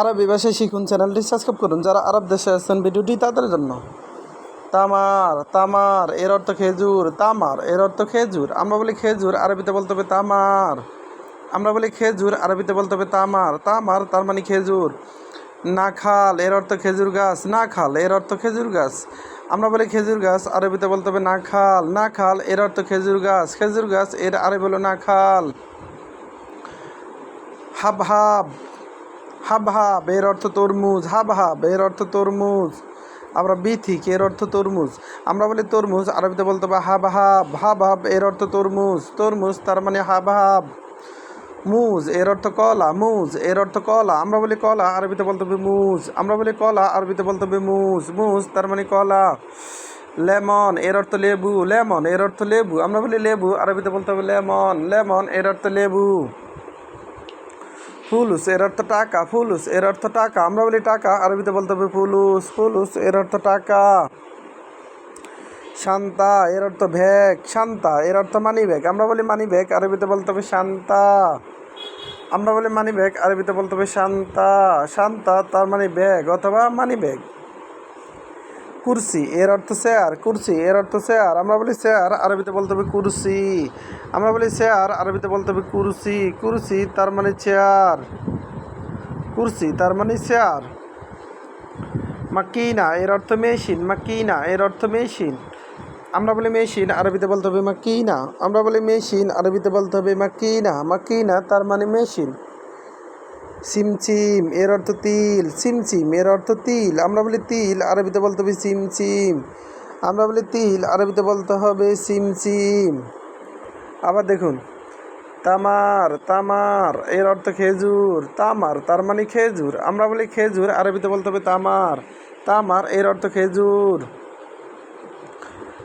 আরবি ভাষায় শিখুন চ্যানেলটি সাবস্ক্রাইব করুন। যারা আরব দেশে আছেন ভিডিওটি তাদের জন্য। তামার তামার, এর অর্থ খেজুর, তামার, এর অর্থ খেজুর। আমরা বলি খেজুর, আরবিতে বলতে হবে তামার। আমরা বলি খেজুর, আরবিতে বলতে হবে তামার। তামার তার মানে খেজুর। নাখাল, এর অর্থ খেজুর গাছ। নাখাল, এর অর্থ খেজুর গাছ। আমরা বলি খেজুর গাছ, আরবিতে বলতে হবে নাখাল। নাখাল, এর অর্থ খেজুর গাছ। খেজুর গাছ, এর আরবি হলো নাখাল। হাব। হাব হাব এর অর্থ তরমুজ, হাব হাব এর অর্থ তরমুজ। আমরা বিথিক এর অর্থ তরমুজ। আমরা বলি তরমুজ, আরবিতে বলতে হবে হাব হাব হাব হাব এর অর্থ তরমুজ। তরমুজ তার মানে হাব হাব মুজ, এর অর্থ কলা, মুজ, এর অর্থ কলা। আমরা বলি কলা, আরবিতে বলতে হবে মুজ। আমরা বলি কলা, আরবিতে বলতে হবে মুজ। মুজ তার মানে কলা। লেমন, এর অর্থ লেবু। লেমন, এর অর্থ লেবু। আমরা বলি লেবু, আরবিতে বলতে হবে লেমন। লেমন, এর অর্থ লেবু। ফুলুস, এর অর্থ টাকা। ফুলুস, এর অর্থ টাকা। আমরা বলি টাকা, আরবিতে বলতে হবে ফুলুস। ফুলুস, এর অর্থ টাকা। শান্তা, এর অর্থ ভ্যাগ শান্তা, এর অর্থ মানি ব্যাগ আমরা বলি মানি ব্যাগ আরবিতে বলতে হবে শান্তা। আমরা বলি মানি ব্যাগ আরবিতে বলতে হবে শান্তা। শান্তা, তার মানে ব্যাগ অথবা মানি ব্যাগ কুরসি, এর অর্থ চেয়ার, কুরসি, এর অর্থ চেয়ার। আমরা বলি চেয়ার, আরবিতে বলতে হবে কুরসি। আমরা বলি চেয়ার, আরবিতে বলতে হবে কুরসি। কুরসি, তার মানে চেয়ার। কুরসি, তার মানে চেয়ার। মাকিনা, এর অর্থ মেশিন, মাকিনা, এর অর্থ মেশিন। আমরা বলি মেশিন, আরবিতে বলতে হবে মাকিনা। আমরা বলি মেশিন, আরবিতে বলতে হবে মাকিনা। মাকিনা, তার মানে মেশিন। সিমচিম এর অর্থ তিল। সিমচিম এর অর্থ তিল। আমরা বলি তিল, আরবিতে বলতে হবে সিমচিম আমরা বলি তিল, আরবিতে বলতে হবে সিমচিম আবার দেখুন, তামার তামার, এর অর্থ খেজুর, তামার, তার মানে খেজুর। আমরা বলি খেজুর, আরবিতে বলতে হবে তামার। তামার, এর অর্থ খেজুর।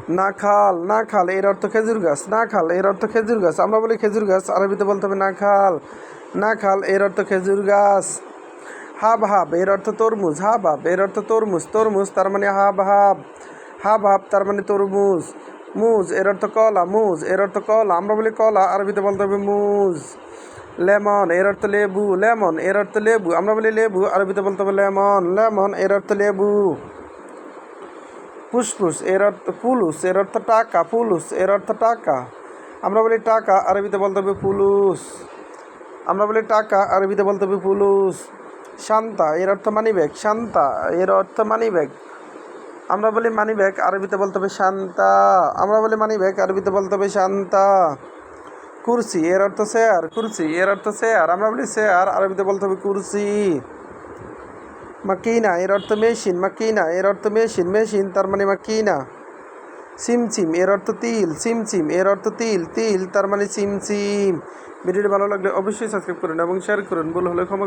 নাখাল নাখাল এর অর্থ খেজুর গাছ নাখাল এর অর্থ খেজুর গাছ আমরা বলি খেজুর গাছ আরবিতে বলতে হবে না খাল না খাল এর অর্থ খেজুর গাছ হাব হাব এর অর্থ তরমুজ হাব হাব এর অর্থ তরমুজ তরমুজ তার মানে হাব হাব হাব হাব তার মানে তরমুজ মুজ এর অর্থ কলা মুজ এর অর্থ কলা আমরা বলি কলা আরবিতে বলতে হবে মুজ লেমন এর অর্থ লেবু লেমন এর অর্থ লেবু আমরা বলি লেবু আরবিতে বলতে হবে লেমন লেমন এর অর্থ লেবু ফুসফুস, এর অর্থ ফুলুস, এর অর্থ টাকা, ফুলুস, এর অর্থ টাকা। আমরা বলি টাকা, আরবিতে বলতে হবে ফুলুস। আমরা বলি টাকা, আরবিতে বলতে হবে ফুলুস। শান্তা, এর অর্থ মানি ব্যাগ শান্তা, এর অর্থ মানি ব্যাগ আমরা বলি মানি ব্যাগ আরবিতে বলতে হবে শান্তা। আমরা বলি মানি ব্যাগ আরবিতে বলতে হবে শান্তা। কুরসি, এর অর্থ শেয়ার কুরসি, এর অর্থ শেয়ার আমরা বলি শেয়ার আরবিতে বলতে হবে কুরসি। মাকিনা, এর অর্থ মেশিন, মাকিনা, এর অর্থ মেশিন মেশিন, তার মানে মাকিনা। সিমসিম এর অর্থ তিল সিমসিম এর অর্থ তিল তিল, তার মানে সিমসিম ভিডিওটি ভালো লাগলে অবশ্যই সাবস্ক্রাইব করুন এবং শেয়ার করুন। ভুল হলে ক্ষমা